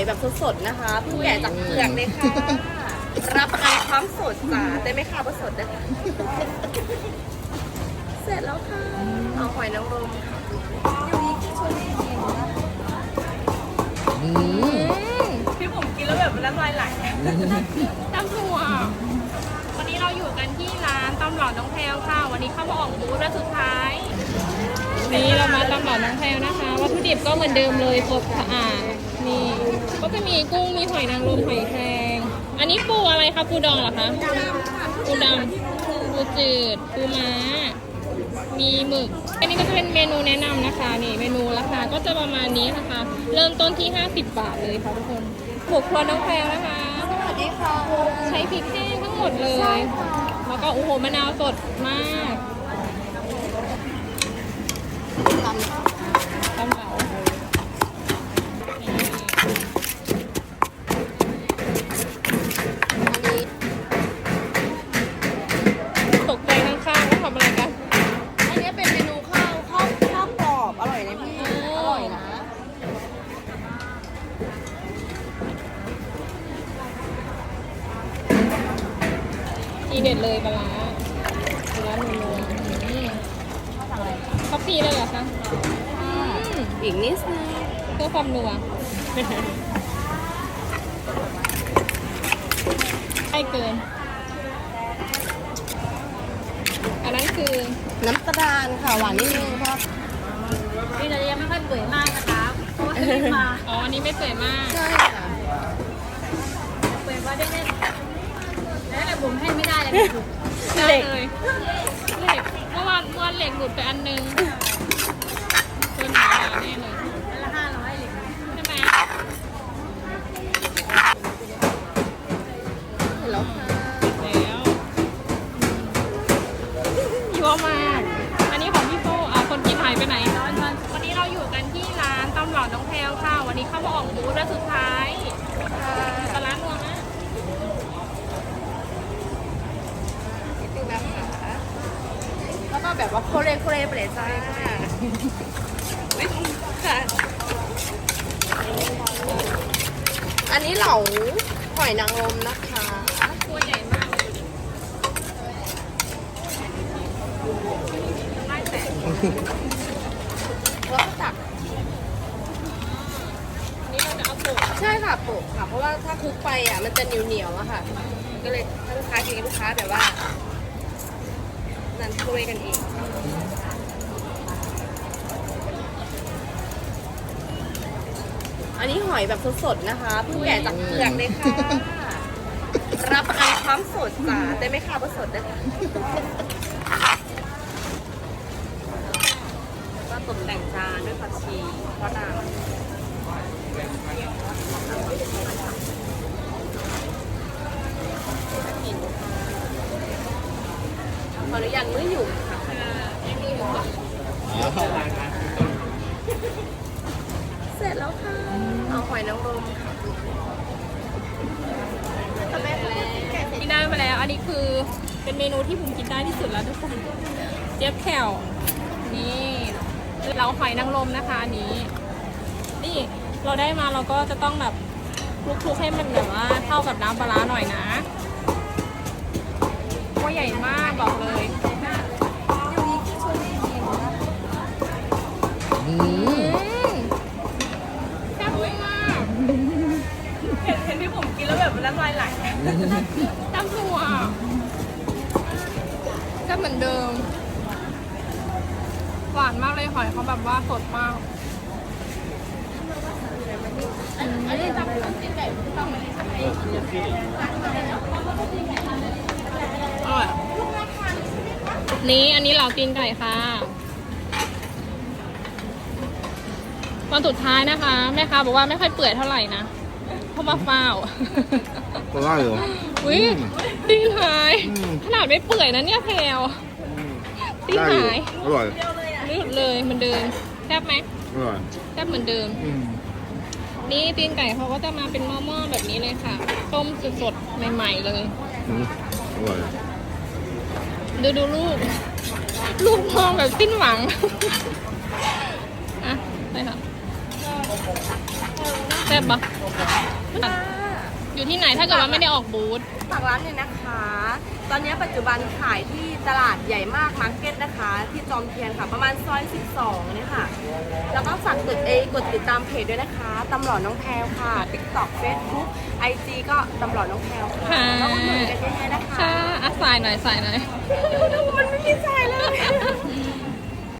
อยแบบสดๆนะคะเพิ่งแกะจากเปลือกเลยค่ะ รับประกันความสดจ้าแต่ไม่ค่ะว่าสดนะคะ เสร็จแล้วค่ะ เอาหอยนางรมค่ะอยู่นี่ช่วยเองนะอืมพี่ผมกินแล้วแบบน้ำลายไหลตำถั่ววันนี้เราอยู่กันที่ร้านตำหล่อน้องแพลวค่ะ วันนี้เข้ามาออกบูธและสุดท้ายนี่เรามาตำหล่อน้องแพลวนะคะ วัตถุดิบก็เหมือนเดิมเลยครบสะอาด นี่ก็จะมีกุ้งมีหอยนางรมหอยแครงอันนี้ปูอะไรคะปูดองเหรอคะปูดำปูจืดปูม้า มีหมึก อันนี้ก็จะเป็นเมนูแนะนำนะคะ นี่เมนูราคาก็จะประมาณนี้นะคะ เริ่มต้นที่ 50 บาทเลยค่ะทุกคนบุกครัวน้องแพลวนะคะสวัสดีค่ะใช้พริกแห้งทั้งหมดเลย แล้วก็โอ้โหมะนาวสดมาก ทีเด็ดเลยปลาร้าปลาร้านัวๆอืมคอฟฟี่เลยเหรอคะอืมอีกนิดนึงเพื่อความนัวใกล้เกิน อันนั้นคือน้ำตาลค่ะหวานนิดนึงเพราะพี่นาเรียไม่ค่อยเปื่อยมากนะคะเพราะว่าซื้อมาอ๋ออันนี้ไม่เปื่อยมาก ใช่ค่ะเปื่อยว่าได้เล่น แล้วแต่บุ๋มให้ไม่ได้เลยบุ๋มได้เลยเหล็กเมื่อวานเมื่อวานเหล็กหลุดไปอันนึงเกินหาแน่เลยแล้วละห้าร้อยเหรียญใช่ไหมเสร็จแล้วค่ะแล้วยั่วมากอันนี้ของพี่โฟอะคนกินหายไปไหน วันนี้เราอยู่กันที่ร้านตำหล่อน้องแพลวค่ะ วันนี้เข้ามาออกบูธและสุดท้ายตลาดนัวนะ นิดนึงนะคะ แบบว่าโคเรโคเรไปเลยจ้าองค่ะ อันนี้เหลาหอยนางรมนะคะตัวใหญ่มากเลยดูดิไม่แตกแล้วก็ตักนนี้เราจะเอาโปะใช่ค่ะโปะค่ะ เพราะว่าถ้าคลุกไปอะมันจะเหนียวๆอะค่ะ ก็เลยถ้ลูกค้ากินกับลูกค้าแบบว่า นั่นคุยกันเองอันนี้หอยแบบสดๆนะคะเพิ่งแกะจากเปลือกเลยค่ะ รับประกันความสดจ้าแต่ไม่ค่ะว่าสดนะคะก็ตกแต่งจานด้วยผักชีเพราะดัง ขออนุญาตมืออยู่ค่ะเสร็จแล้วค่ะ เอาหอยนางรมค่ะทำไมคะแกะเสร็จที่ได้มาแล้ว อันนี้คือเป็นเมนูที่ผมกินได้ที่สุดแล้วทุกคน เจี๊ยบแขวนี่เราหอยนางรมนะคะอันนี้ นี่เราได้มาเราก็จะต้องแบบคลุกๆให้มันแบบว่าเข้ากับน้ำปลาหน่อยนะ ตัวใหญ่มากบอกเลยอืมอืมแซ่บมากเห็นเห็นที่ผมกินแล้วแบบน้ำลายไหลตำถั่วแซ่บเหมือนเดิม หวานมากเลยหอยเขาแบบว่าสดมากอันนี้ทำน้ำจิ้มไก่ต้องไหม อร่อย นี่อันนี้เหลาตีนไก่ค่ะวันสุดท้ายนะคะ แม่ค้าบอกว่าไม่ค่อยเปื่อยเท่าไหร่นะเพราะว่าเฝ้าวก็ได้เหรออุ้ยอืมตีนหายอืมขนาดไม่เปื่อยนะเนี่ยแพลวตีนได้อยู่หายอร่อยลืดเลยเหมือนเดิมแซ่บไหมอร่อยแซ่บเหมือนเดิมอืมนี่ตีนไก่เขาก็จะมาเป็นหม้อๆแบบนี้เลยค่ะ ต้มสดๆใหม่ ๆเลยอืมอร่อย ดูดูลูก ลูกมองแบบสิ้นหวัง อะไปค่ะแซ่บปะ ออยู่ที่ไหนถ้าเกิดว่าไม่ได้ออกบูธ ฝากร้านเลยนะคะ ตอนนี้ปัจจุบันขายที่ตลาดใหญ่มากมาร์เก็ตนะคะ ที่จอมเทียนค่ะ ประมาณซอย 12เนี่ยค่ะ แล้วก็ฝากกดเอกดติดตามเพจด้วยนะคะตำหลอดน้องแพลวค่ะ TikTok Facebook IG ก็ตำหลอดน้องแพลวค่ะ ค่ะ แล้วก็หนุนกันเยอะๆนะคะค่ะอะสายหน่อยสายหน่อย มันไม่มีสายเลย